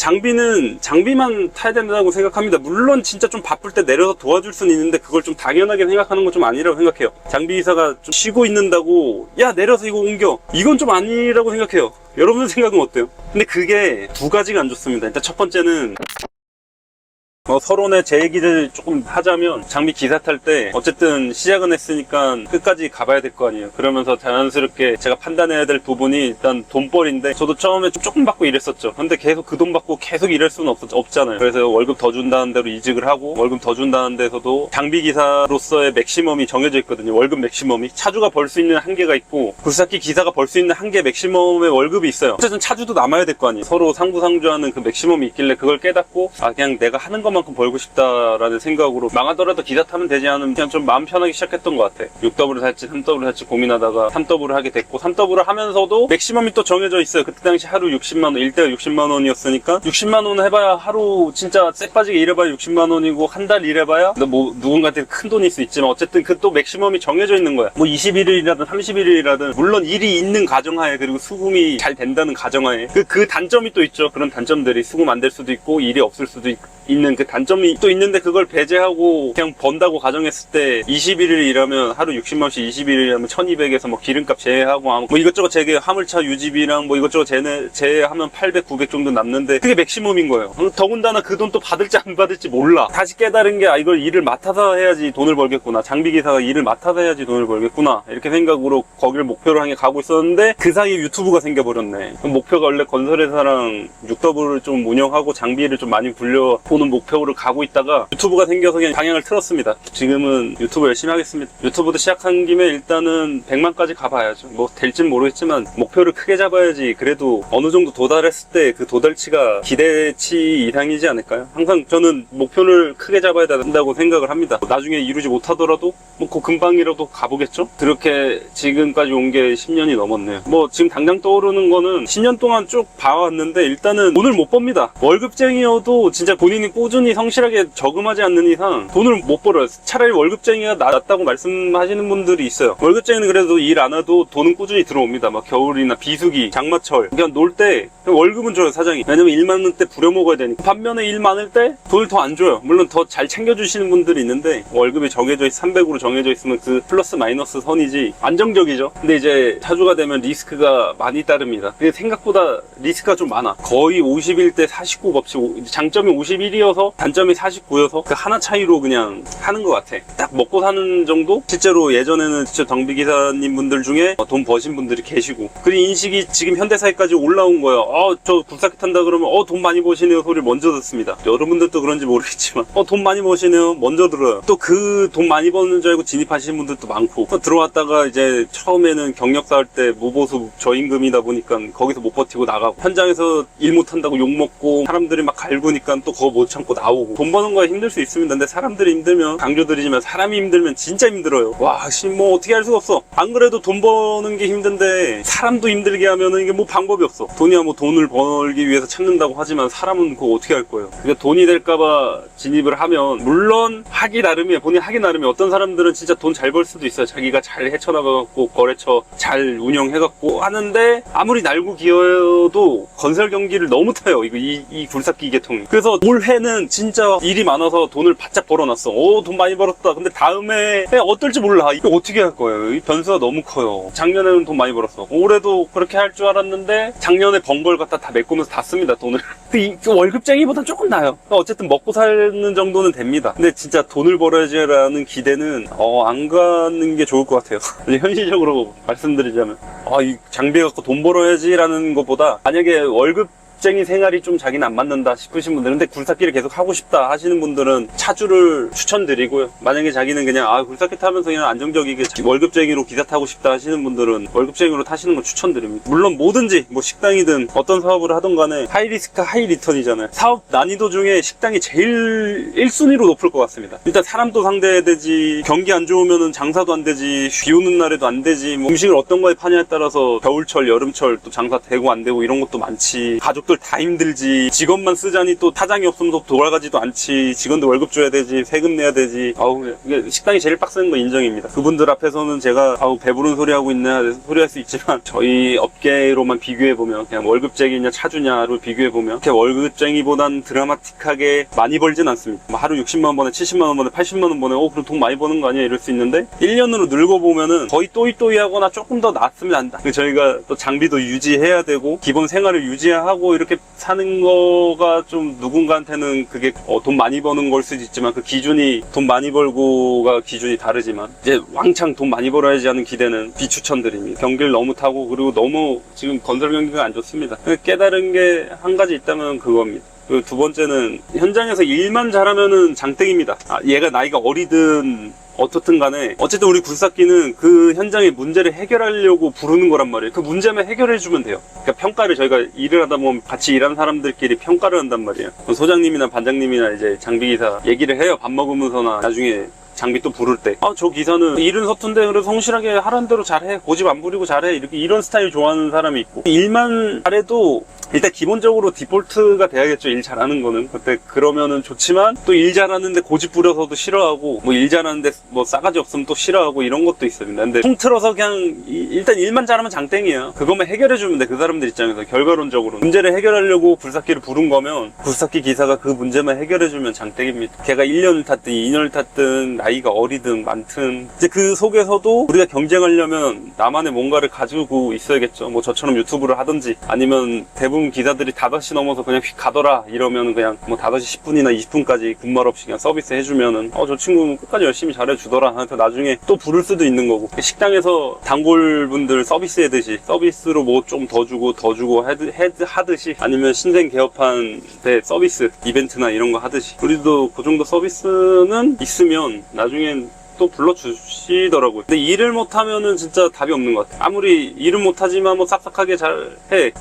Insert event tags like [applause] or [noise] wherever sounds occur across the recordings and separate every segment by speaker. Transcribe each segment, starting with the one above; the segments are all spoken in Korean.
Speaker 1: 장비는 장비만 타야 된다고 생각합니다. 물론 진짜 좀 바쁠 때 내려서 도와줄 수는 있는데 그걸 좀 당연하게 생각하는 건 좀 아니라고 생각해요. 장비 기사가 좀 쉬고 있는다고 야 내려서 이거 옮겨 이건 좀 아니라고 생각해요. 여러분 생각은 어때요? 근데 그게 두 가지가 안 좋습니다. 일단 첫 번째는 어, 서론에 제 얘기를 조금 하자면 장비 기사 탈 때 어쨌든 시작은 했으니까 끝까지 가봐야 될 거 아니에요. 그러면서 자연스럽게 제가 판단해야 될 부분이 일단 돈벌인데 저도 처음에 좀 조금 받고 일했었죠. 근데 계속 그 돈 받고 계속 일할 수는 없, 없잖아요. 그래서 월급 더 준다는 대로 이직을 하고 월급 더 준다는 데서도 장비 기사로서의 맥시멈이 정해져 있거든요. 월급 맥시멈이 차주가 벌 수 있는 한계가 있고 굴삭기 기사가 벌 수 있는 한계 맥시멈의 월급이 있어요. 어쨌든 차주도 남아야 될 거 아니에요. 서로 상부상조하는 그 맥시멈이 있길래 그걸 깨닫고 아 그냥 내가 하는 것만큼 벌고 싶다라는 생각으로 망하더라도 기사 타면 되지 않으면 그냥 좀 마음 편하게 시작했던 것 같아. 6W를 살지 3W를 살지 고민하다가 3W를 하게 됐고 3W를 하면서도 맥시멈이 또 정해져 있어요. 그때 당시 하루 60만 원, 1대가 60만 원이었으니까 60만 원 해봐야 하루 진짜 쎄 빠지게 일해봐야 60만 원이고 한 달 일해봐야 뭐 누군가한테 큰 돈일 수 있지만 어쨌든 그 또 맥시멈이 정해져 있는 거야. 뭐 21일이라든 31일이라든 물론 일이 있는 가정하에 그리고 수금이 잘 된다는 가정하에 그, 그 단점이 또 있죠. 그런 단점들이 수금 안 될 수도 있고 일이 없을 수도 있, 있는 그 단점이 또 있는데 그걸 배제하고 그냥 번다고 가정했을 때 21일 일하면 하루 60만원씩 21일 일하면 1200에서 뭐 기름값 제외하고 뭐 이것저것 제게 화물차 유지비랑 뭐 이것저것 제외, 제외하면 800, 900 정도 남는데 그게 맥시멈인 거예요. 더군다나 그 돈 또 받을지 안 받을지 몰라. 다시 깨달은 게 아, 이걸 일을 맡아서 해야지 돈을 벌겠구나. 장비 기사가 일을 맡아서 해야지 돈을 벌겠구나. 이렇게 생각으로 거기를 목표로 향해 가고 있었는데 그 사이에 유튜브가 생겨버렸네. 목표가 원래 건설회사랑 6W를 좀 운영하고 장비를 좀 많이 굴려보는 목표 로 가고 있다가 유튜브가 생겨서 그냥 방향을 틀었습니다. 지금은 유튜브 열심히 하겠습니다. 유튜브도 시작한 김에 일단은 100만까지 가봐야죠. 뭐 될진 모르겠지만 목표를 크게 잡아야지 그래도 어느 정도 도달했을 때 그 도달치가 기대치 이상이지 않을까요? 항상 저는 목표를 크게 잡아야 된다고 생각을 합니다. 나중에 이루지 못하더라도 뭐그 금방이라도 가보겠죠? 그렇게 지금까지 온 게 10년이 넘었네요. 뭐 지금 당장 떠오르는 거는 10년 동안 쭉 봐왔는데 일단은 돈을 못 법니다. 월급쟁이여도 진짜 본인이 꾸준히 성실하게 저금하지 않는 이상 돈을 못 벌어요. 차라리 월급쟁이가 낫다고 말씀하시는 분들이 있어요. 월급쟁이는 그래도 일안 해도 돈은 꾸준히 들어옵니다. 막 겨울이나 비수기, 장마철 그냥 놀 때 월급은 줘요 사장이. 왜냐면 일 많을 때 부려먹어야 되니까. 반면에 일 많을 때 돈을 더 안 줘요. 물론 더 잘 챙겨주시는 분들이 있는데 월급이 정해져 있 300으로 정해져 있으면 그 플러스 마이너스 선이지 안정적이죠. 근데 이제 차주가 되면 리스크가 많이 따릅니다. 근데 생각보다 리스크가 좀 많아. 거의 50일 때49 법칙. 장점이 51이어서 단점이 49여서 그 하나 차이로 그냥 하는 것 같아. 딱 먹고 사는 정도? 실제로 예전에는 진짜 정비기사님 분들 중에 돈 버신 분들이 계시고 그 인식이 지금 현대사회까지 올라온 거예요. 어, 저 굴삭기 탄다 그러면 어, 돈 많이 버시네요 소리를 먼저 듣습니다. 여러분들도 그런지 모르겠지만 어, 돈 많이 버시네요 먼저 들어요. 또 그 돈 많이 버는 줄 알고 진입하시는 분들도 많고 또 들어왔다가 이제 처음에는 경력 쌓을 때 무보수 저임금이다 보니까 거기서 못 버티고 나가고 현장에서 일 못한다고 욕먹고 사람들이 막 갈구니까 또 그거 못 참고 나오고 돈 버는 거야 힘들 수 있습니다. 근데 사람들이 힘들면 강조드리지만 사람이 힘들면 진짜 힘들어요. 와, 씨, 뭐 어떻게 할 수가 없어. 안 그래도 돈 버는 게 힘든데 사람도 힘들게 하면은 이게 뭐 방법이 없어. 돈이야 뭐 돈을 벌기 위해서 찾는다고 하지만 사람은 그거 어떻게 할 거예요. 그러니까 돈이 될까봐 진입을 하면 물론 하기 나름이에요. 본인 하기 나름이 어떤 사람들은 진짜 돈 잘 벌 수도 있어요. 자기가 잘 헤쳐나가갖고 거래처 잘 운영해갖고 하는데 아무리 날고 기어도 건설 경기를 너무 타요. 이거 이, 이 굴삭기 계통이. 그래서 올해는 진짜 일이 많아서 돈을 바짝 벌어놨어. 오, 돈 많이 벌었다. 근데 다음에 어떨지 몰라. 이거 어떻게 할 거예요? 이 변수가 너무 커요. 작년에는 돈 많이 벌었어. 올해도 그렇게 할 줄 알았는데 작년에 번 걸 갖다 다 메꾸면서 다 씁니다. 돈을. [laughs] 월급쟁이보단 조금 나아요. 어쨌든 먹고 사는 정도는 됩니다. 근데 진짜 돈을 벌어야지라는 기대는 어, 안 가는 게 좋을 것 같아요. [laughs] 현실적으로 말씀드리자면 아, 이 장비 갖고 돈 벌어야지라는 것보다 만약에 월급 쟁이 생활이 좀 자기는 안 맞는다 싶으신 분들은 근데 굴삭기를 계속 하고 싶다 하시는 분들은 차주를 추천드리고요. 만약에 자기는 그냥 아 굴삭기 타면서 그냥 안정적이게 월급쟁이로 기사 타고 싶다 하시는 분들은 월급쟁이로 타시는 걸 추천드립니다. 물론 뭐든지 뭐 식당이든 어떤 사업을 하던 간에 하이 리스크 하이 리턴이잖아요. 사업 난이도 중에 식당이 제일 1순위로 높을 것 같습니다. 일단 사람도 상대해야 되지 경기 안 좋으면은 장사도 안 되지 비 오는 날에도 안 되지 뭐 음식을 어떤 거에 파냐에 따라서 겨울철 여름철 또 장사 되고 안 되고 이런 것도 많지 가족들 가족들 다 힘들지. 직원만 쓰자니 또 타장이 없으면 또 돌아가지도 않지. 직원들 월급 줘야 되지 세금 내야 되지. 아우 식당이 제일 빡센 거 인정입니다. 그분들 앞에서는 제가 아우 배부른 소리 하고 있나 소리 할 수 있지만 [laughs] 저희 업계로만 비교해 보면 그냥 월급쟁이냐 차주냐로 비교해 보면 이렇게 월급쟁이보단 드라마틱하게 많이 벌진 않습니다. 뭐 하루 60만 원 버네 70만 원 버네 80만 원 버네 어 그럼 돈 많이 버는 거 아니야? 이럴 수 있는데 1년으로 늙어 보면은 거의 또이또이하거나 조금 더 낫으면 안다 그 저희가 또 장비도 유지해야 되고 기본 생활을 유지하고 이렇게 사는 거가 좀 누군가한테는 그게 어, 돈 많이 버는 걸 수도 있지만 그 기준이 돈 많이 벌고가 기준이 다르지만 이제 왕창 돈 많이 벌어야지 하는 기대는 비추천드립니다. 경기를 너무 타고 그리고 너무 지금 건설 경기가 안 좋습니다. 깨달은 게 한 가지 있다면 그겁니다. 그리고 두 번째는 현장에서 일만 잘하면은 장땡입니다. 아, 얘가 나이가 어리든 어떻든 간에 어쨌든 우리 굴삭기는 그 현장의 문제를 해결하려고 부르는 거란 말이에요. 그 문제만 해결해 주면 돼요. 그러니까 평가를 저희가 일을 하다 보면 같이 일하는 사람들끼리 평가를 한단 말이에요. 소장님이나 반장님이나 이제 장비기사 얘기를 해요. 밥 먹으면서나 나중에 장비 또 부를 때. 아, 저 기사는 일은 서툰데 그래도 성실하게 하라는 대로 잘해. 고집 안 부리고 잘해. 이렇게 이런 스타일 좋아하는 사람이 있고. 일만 잘해도 일단 기본적으로 디폴트가 돼야겠죠. 일 잘하는 거는. 그때 그러면은 좋지만 또 일 잘하는데 고집 부려서도 싫어하고 뭐 일 잘하는데 뭐 싸가지 없으면 또 싫어하고 이런 것도 있습니다. 근데 통틀어서 그냥 이- 일단 일만 잘하면 장땡이에요. 그것만 해결해 주면 돼. 그 사람들 입장에서 결과론적으로 문제를 해결하려고 굴삭기를 부른 거면 굴삭기 기사가 그 문제만 해결해 주면 장땡입니다. 걔가 1년을 탔든 2년을 탔든 나이가 어리든 많든 이제 그 속에서도 우리가 경쟁하려면 나만의 뭔가를 가지고 있어야겠죠. 뭐 저처럼 유튜브를 하든지 아니면 대부분 기사들이 5시 넘어서 그냥 휙 가더라 이러면 그냥 뭐 5시 10분이나 20분까지 군말 없이 그냥 서비스 해주면은 어 저 친구는 끝까지 열심히 잘해주더라 하면서 나중에 또 부를 수도 있는 거고 식당에서 단골분들 서비스 해듯이 서비스로 뭐 좀 더 주고 더 주고 헤드, 헤드 하듯이 아니면 신생 개업한 때 서비스 이벤트나 이런 거 하듯이 우리도 그 정도 서비스는 있으면 나중엔 또 불러주시더라고요. 근데 일을 못하면은 진짜 답이 없는 것 같아요. 아무리 일은 못하지만 뭐 싹싹하게 잘 해.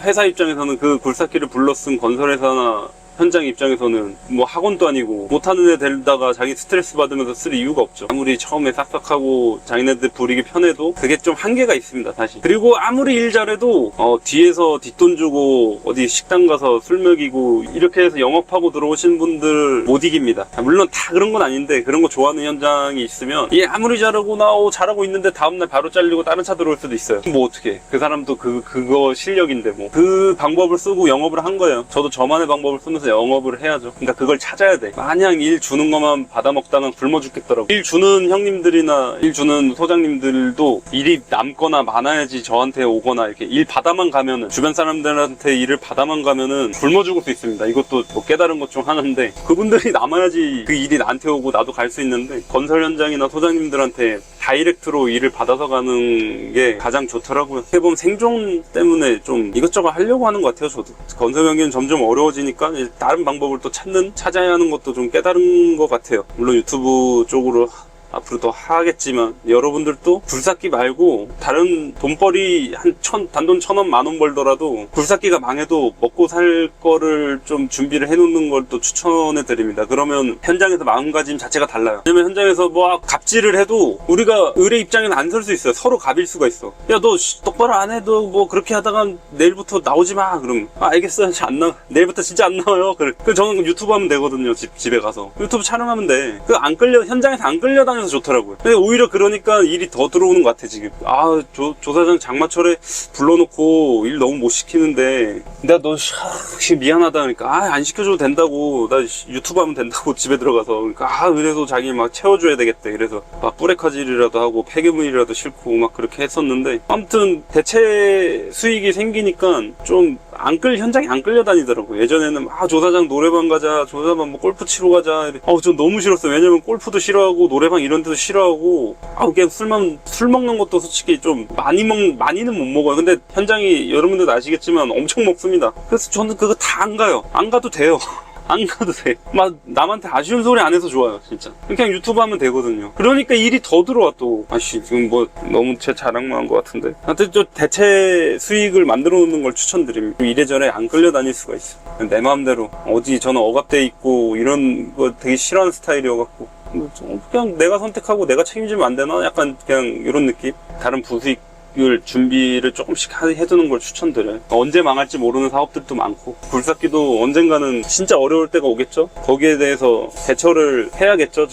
Speaker 1: 회사 입장에서는 그 굴삭기를 불러 쓴 건설회사나 현장 입장에서는 뭐 학원도 아니고 못하는 애 데리다가 자기 스트레스 받으면서 쓸 이유가 없죠. 아무리 처음에 싹싹하고 자기네들 부리기 편해도 그게 좀 한계가 있습니다, 사실. 그리고 아무리 일 잘해도 어, 뒤에서 뒷돈 주고 어디 식당 가서 술 먹이고 이렇게 해서 영업하고 들어오신 분들 못 이깁니다. 아, 물론 다 그런 건 아닌데 그런 거 좋아하는 현장이 있으면 얘 아무리 잘하고 나 어, 잘하고 있는데 다음날 바로 잘리고 다른 차 들어올 수도 있어요. 뭐 어떻게? 그 사람도 그 그거 실력인데 뭐 그 방법을 쓰고 영업을 한 거예요. 저도 저만의 방법을 쓰면서 영업을 해야죠. 그러니까 그걸 찾아야 돼. 마냥 일 주는 것만 받아 먹다가 굶어 죽겠더라고. 일 주는 형님들이나 일 주는 소장님들도 일이 남거나 많아야지 저한테 오거나 이렇게 일 받아만 가면은 주변 사람들한테 일을 받아만 가면은 굶어 죽을 수 있습니다. 이것도 뭐 깨달은 것 중 하나인데 그분들이 남아야지 그 일이 나한테 오고 나도 갈 수 있는데 건설 현장이나 소장님들한테 다이렉트로 일을 받아서 가는 게 가장 좋더라고요. 보면 생존 때문에 좀 이것저것 하려고 하는 것 같아요, 저도. 건설 경기는 점점 어려워지니까 다른 방법을 또 찾는, 찾아야 하는 것도 좀 깨달은 것 같아요. 물론 유튜브 쪽으로 앞으로 더 하겠지만 여러분들도 굴삭기 말고 다른 돈벌이 한 천, 단돈 천 원, 만 원 벌더라도 굴삭기가 망해도 먹고 살 거를 좀 준비를 해놓는 걸 또 추천해 드립니다. 그러면 현장에서 마음가짐 자체가 달라요. 왜냐면 현장에서 뭐 갑질을 해도 우리가 의뢰 입장에는 안 설 수 있어요. 서로 갑일 수가 있어. 야, 너 씨, 똑바로 안 해도 뭐 그렇게 하다가 내일부터 나오지 마. 그럼 아, 알겠어요. 안 나. 내일부터 진짜 안 나와요. 그래. 그 저는 유튜브 하면 되거든요. 집, 집에 가서. 유튜브 촬영하면 돼. 그 안 끌려, 현장에서 안 끌려다녀 서 좋더라고요. 근데 오히려 그러니까 일이 더 들어오는 것 같아, 지금. 아, 조, 조사장 장마철에 불러놓고 일 너무 못 시키는데. 내가 너, 씨, 미안하다. 그러니까, 아, 안 시켜줘도 된다고. 나 씨, 유튜브 하면 된다고 [laughs] 집에 들어가서. 그러니까, 아, 그래서 자기 막 채워줘야 되겠대. 그래서 막 뿌레카질이라도 하고 폐기물이라도 싣고 막 그렇게 했었는데. 아무튼, 대체 수익이 생기니까 좀 안 끌, 현장에 안 끌려다니더라고요. 예전에는, 아, 조사장 노래방 가자, 조사장 뭐 골프 치러 가자. 이래. 아우, 전 너무 싫었어요. 왜냐면 골프도 싫어하고, 노래방 이런 데도 싫어하고, 아우, 그냥 술만, 술 먹는 것도 솔직히 좀 많이 먹, 많이는 못 먹어요. 근데 현장이 여러분들도 아시겠지만 엄청 먹습니다. 그래서 저는 그거 다 안 가요. 안 가도 돼요. [laughs] 안 가도 돼. 막 남한테 아쉬운 소리 안 해서 좋아요, 진짜. 그냥 유튜브 하면 되거든요. 그러니까 일이 더 들어와 또. 아씨 지금 뭐 너무 제 자랑만 한 것 같은데. 하여튼 저 대체 수익을 만들어 놓는 걸 추천드립니다. 이래저래 안 끌려다닐 수가 있어. 요내 마음대로 어디 저는 억압돼 있고 이런 거 되게 싫어하는 스타일이어갖고 뭐좀 그냥 내가 선택하고 내가 책임지면 안 되나? 약간 그냥 이런 느낌. 다른 부수익 계획을 준비를 조금씩 하- 해두는 걸 추천드려요. 언제 망할지 모르는 사업들도 많고 굴삭기도 언젠가는 진짜 어려울 때가 오겠죠. 거기에 대해서 대처를 해야겠죠.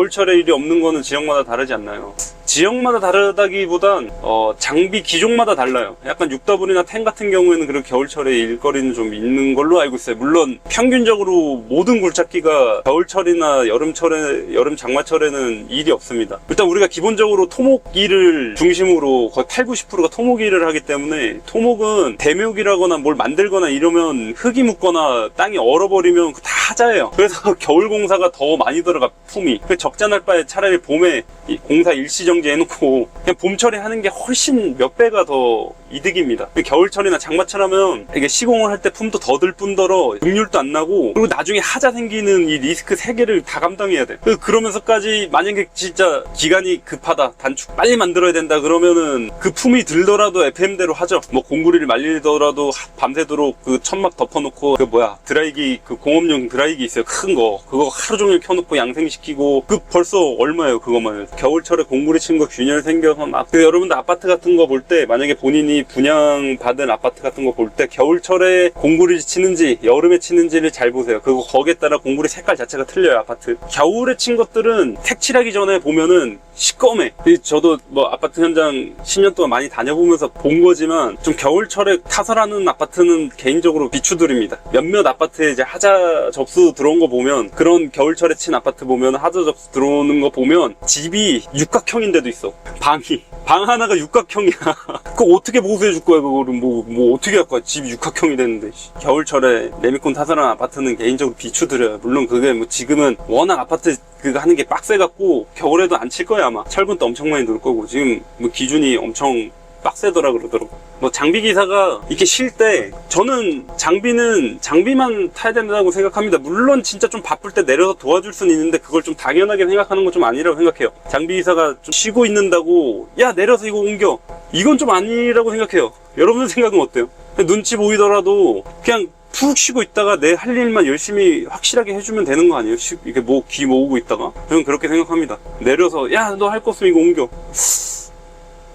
Speaker 1: 겨울철에 일이 없는 거는 지역마다 다르지 않나요? 지역마다 다르다기보단 어, 장비 기종마다 달라요. 약간 6W나 10 같은 경우에는 그런 겨울철에 일거리는 좀 있는 걸로 알고 있어요. 물론 평균적으로 모든 굴착기가 겨울철이나 여름철에 여름 장마철에는 일이 없습니다. 일단 우리가 기본적으로 토목일을 중심으로 거의 8, 90%가 토목일을 하기 때문에 토목은 대묘기라거나 뭘 만들거나 이러면 흙이 묻거나 땅이 얼어버리면 그다 하자예요. 그래서 [laughs] 겨울 공사가 더 많이 들어가 품이. 그 적잖을 바에 차라리 봄에 이 공사 일시 정지 해놓고 그냥 봄철에 하는 게 훨씬 몇 배가 더 이득입니다. 그 겨울철이나 장마철 하면 이게 시공을 할 때 품도 더 들 뿐더러 능률도 안 나고 그리고 나중에 하자 생기는 이 리스크 세 개를 다 감당해야 돼. 그- 그러면서까지 만약에 진짜 기간이 급하다 단축 빨리 만들어야 된다 그러면은 그 품이 들더라도 FM대로 하죠. 뭐 공구리를 말리더라도 하- 밤새도록 그 천막 덮어놓고 그 뭐야 드라이기 그 공업용 드라이기 있어요 큰 거 그거 하루 종일 켜놓고 양생시키고 그 벌써 얼마예요 그거만 겨울철에 공구리 친거 균열 생겨서 막 그 여러분들 아파트 같은 거 볼 때 만약에 본인이 분양 받은 아파트 같은 거 볼 때 겨울철에 공구리 치는지 여름에 치는지를 잘 보세요. 그거 거기에 따라 공구리 색깔 자체가 틀려요 아파트. 겨울에 친 것들은 색칠하기 전에 보면은 시꺼매. 이 저도 뭐 아파트 현장 10년 동안 많이 다녀보면서 본 거지만 좀 겨울철에 타설하는 아파트는 개인적으로 비추드립니다. 몇몇 아파트에 이제 하자 접수 들어온 거 보면 그런 겨울철에 친 아파트 보면 하자 접수 들어오는 거 보면 집이 육각형인 데도 있어. 방이. 방 하나가 육각형이야. [laughs] 그거 어떻게 보수해 줄 거야 그거를? 뭐, 뭐 어떻게 할 거야? 집이 육각형이 됐는데. 씨. 겨울철에 레미콘 타설한 아파트는 개인적으로 비추드려요 물론 그게 뭐 지금은 워낙 아파트 그거 하는 게 빡세갖고 겨울에도 안 칠 거야 아마. 철근도 엄청 많이 넣을 거고 지금 뭐 기준이 엄청 빡세더라 그러더라고. 뭐 장비 기사가 이렇게 쉴 때 저는 장비는 장비만 타야 된다고 생각합니다. 물론 진짜 좀 바쁠 때 내려서 도와줄 수는 있는데 그걸 좀 당연하게 생각하는 건 좀 아니라고 생각해요. 장비 기사가 좀 쉬고 있는다고 야 내려서 이거 옮겨. 이건 좀 아니라고 생각해요. 여러분 생각은 어때요? 눈치 보이더라도 그냥 푹 쉬고 있다가 내 할 일만 열심히 확실하게 해주면 되는 거 아니에요? 쉬- 이렇게 뭐, 귀 모으고 있다가? 저는 그렇게 생각합니다. 내려서, 야, 너 할 거 없으면 이거 옮겨.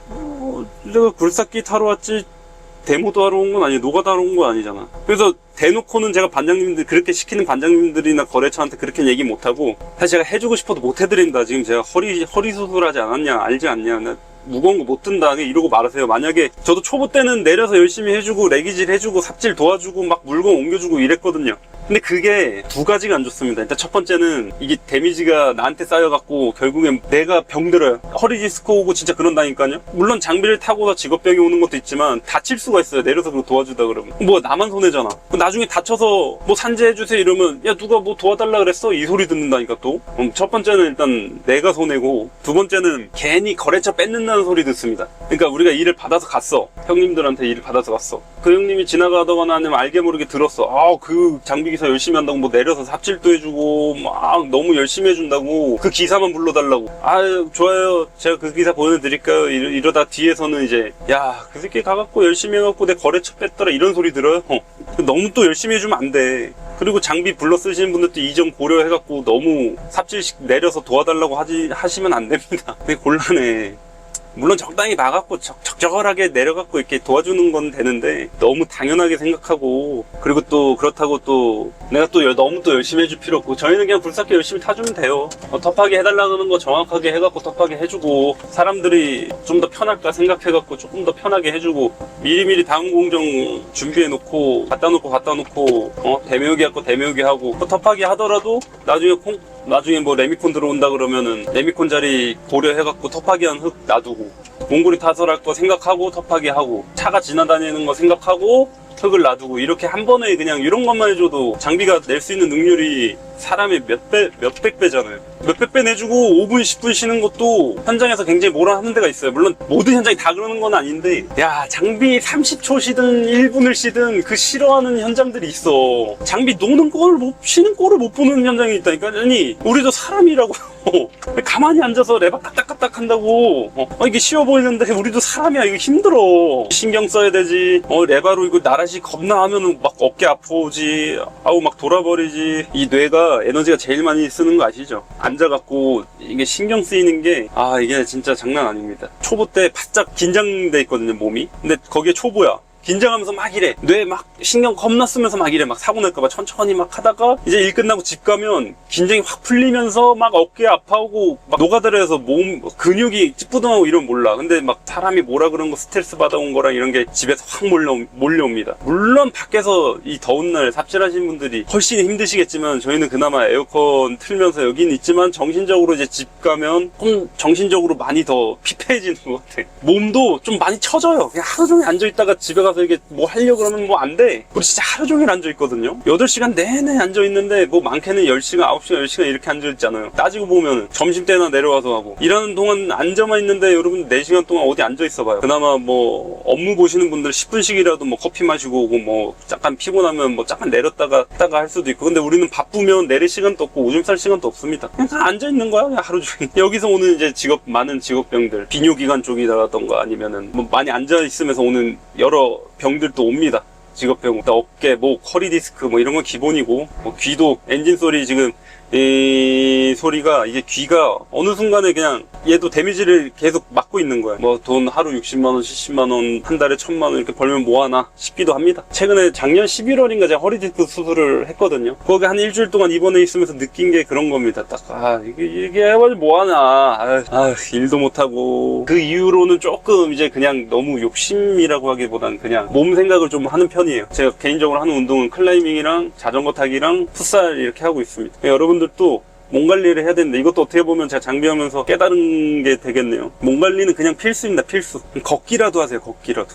Speaker 1: 어, 내가 굴삭기 타러 왔지, 데모도 하러 온 건 아니에요. 노가다 하러 온 건 아니잖아. 그래서 대놓고는 제가 반장님들, 그렇게 시키는 반장님들이나 거래처한테 그렇게 얘기 못하고, 사실 제가 해주고 싶어도 못 해드린다. 지금 제가 허리, 허리 수술하지 않았냐, 알지 않냐. 나 무거운 거 못 든다. 이러고 말하세요. 만약에 저도 초보 때는 내려서 열심히 해주고, 레기질 해주고, 삽질 도와주고, 막 물건 옮겨주고 이랬거든요. 근데 그게 두 가지가 안 좋습니다. 일단 첫 번째는 이게 데미지가 나한테 쌓여갖고 결국엔 내가 병들어요. 허리 디스크 오고 진짜 그런다니까요. 물론 장비를 타고서 직업병이 오는 것도 있지만 다칠 수가 있어요. 내려서 그거 도와주다 그러면. 뭐 나만 손해잖아. 나중에 다쳐서 뭐 산재해주세요 이러면 야 누가 뭐 도와달라 그랬어? 이 소리 듣는다니까 또. 음, 첫 번째는 일단 내가 손해고 두 번째는 괜히 거래처 뺏는다는 소리 듣습니다. 그러니까 우리가 일을 받아서 갔어. 형님들한테 일을 받아서 갔어. 그 형님이 지나가다거나 아니면 알게 모르게 들었어. 아, 그 장비 기사 열심히 한다고 뭐 내려서 삽질도 해주고 막 너무 열심히 해준다고 그 기사만 불러달라고. 아, 좋아요. 제가 그 기사 보내드릴까요? 이러, 이러 다 뒤에서는 이제 야, 그 새끼 가갖고 열심히 해갖고 내 거래처 뺐더라 이런 소리 들어요. 어. 너무 또 열심히 해주면 안 돼. 그리고 장비 불러 쓰시는 분들도 이 점 고려해갖고 너무 삽질식 내려서 도와달라고 하지, 하시면 안 됩니다. 되게 곤란해. 물론 적당히 막았고 적, 적절하게 내려갖고 이렇게 도와주는 건 되는데 너무 당연하게 생각하고 그리고 또 그렇다고 또 내가 또 열- 너무 또 열심히 해줄 필요 없고 저희는 그냥 불삭기 열심히 타주면 돼요. 어, 터프하게 해달라는 거 정확하게 해갖고 터프하게 해주고 사람들이 좀 더 편할까 생각해갖고 조금 더 편하게 해주고 미리미리 다음 공정 준비해놓고 갖다 놓고 갖다 놓고 어 대매우기 하고 대매우기 하고 또 터프하게 하더라도 나중에 콩 나중에 뭐 레미콘 들어온다 그러면은 레미콘 자리 고려해갖고 터프하게 한흙 놔두고 몽골이 타설할 거 생각하고 터프하게 하고 차가 지나다니는 거 생각하고 흙을 놔두고 이렇게 한 번에 그냥 이런 것만 해줘도 장비가 낼 수 있는 능률이 사람의 몇 배, 몇백 배잖아요. 몇백 배 내주고 5분, 10분 쉬는 것도 현장에서 굉장히 뭐라 하는 데가 있어요. 물론 모든 현장이 다 그러는 건 아닌데, 야, 장비 30초 쉬든 1분을 쉬든 그 싫어하는 현장들이 있어. 장비 노는 걸 못, 쉬는 꼴을 못 보는 현장이 있다니까. 아니, 우리도 사람이라고. [laughs] 가만히 앉아서 레바 까딱까딱 한다고. 어, 어, 이게 쉬워 보이는데 우리도 사람이야. 이거 힘들어. 신경 써야 되지. 어, 레바로 이거 나라시 겁나 하면은 막 어깨 아파오지. 아우, 막 돌아버리지. 이 뇌가 에너지가 제일 많이 쓰는 거 아시죠? 앉아갖고 이게 신경 쓰이는 게, 아, 이게 진짜 장난 아닙니다. 초보 때 바짝 긴장돼 있거든요, 몸이. 근데 거기에 초보야. 긴장하면서 막 이래. 뇌 막 신경 겁나 쓰면서 막 이래. 막 사고 날까봐 천천히 막 하다가 이제 일 끝나고 집 가면 긴장이 확 풀리면서 막 어깨 아파오고 막 노가다려서 몸 근육이 찌뿌둥하고 이러면 몰라. 근데 막 사람이 뭐라 그런 거 스트레스 받아온 거랑 이런 게 집에서 확 몰려, 몰려옵니다. 물론 밖에서 이 더운 날 삽질하시는 분들이 훨씬 힘드시겠지만 저희는 그나마 에어컨 틀면서 여기는 있지만 정신적으로 이제 집 가면 좀 정신적으로 많이 더 피폐해지는 것 같아. 몸도 좀 많이 처져요. 그냥 하루 종일 앉아있다가 집에 가서 이게 뭐 하려고 그러면 뭐 안 돼. 우리 진짜 하루 종일 앉아있거든요. 8시간 내내 앉아있는데 뭐 많게는 10시간, 9시간, 10시간 이렇게 앉아있잖아요. 따지고 보면 점심 때나 내려와서 하고 일하는 동안 앉아만 있는데 여러분 4시간 동안 어디 앉아있어봐요. 그나마 뭐 업무 보시는 분들 10분씩이라도 뭐 커피 마시고 오고 뭐 잠깐 피곤하면 뭐 잠깐 내렸다가 했다가 할 수도 있고 근데 우리는 바쁘면 내릴 시간도 없고 오줌 쌀 시간도 없습니다. 그냥 다 앉아있는 거야 그냥 하루 종일. [laughs] 여기서 오는 이제 직업 많은 직업병들 비뇨기관 쪽이라던가 아니면은 뭐 많이 앉아있으면서 오는 여러 병들도 옵니다. 직업병, 어깨, 목, 허리 디스크 뭐 이런 건 기본이고 뭐 귀도 엔진 소리 지금 이 소리가 이게 귀가 어느 순간에 그냥 얘도 데미지를 계속 맞고 있는 거야. 뭐 돈 하루 60만 원, 70만 원, 한 달에 1000만 원 이렇게 벌면 뭐 하나 싶기도 합니다. 최근에 작년 11월인가 제가 허리 디스크 수술을 했거든요. 거기 한 일주일 동안 입원해 있으면서 느낀 게 그런 겁니다. 딱 아 이게 이게 해가지고 뭐 하나. 아, 아, 일도 못 하고 그 이후로는 조금 이제 그냥 너무 욕심이라고 하기보단 그냥 몸 생각을 좀 하는 편이에요. 제가 개인적으로 하는 운동은 클라이밍이랑 자전거 타기랑 풋살 이렇게 하고 있습니다. 여러 분들도 몸 관리를 해야 되는데 이것도 어떻게 보면 제가 장비하면서 깨달은 게 되겠네요. 몸 관리는 그냥 필수입니다. 필수. 걷기라도 하세요. 걷기라도.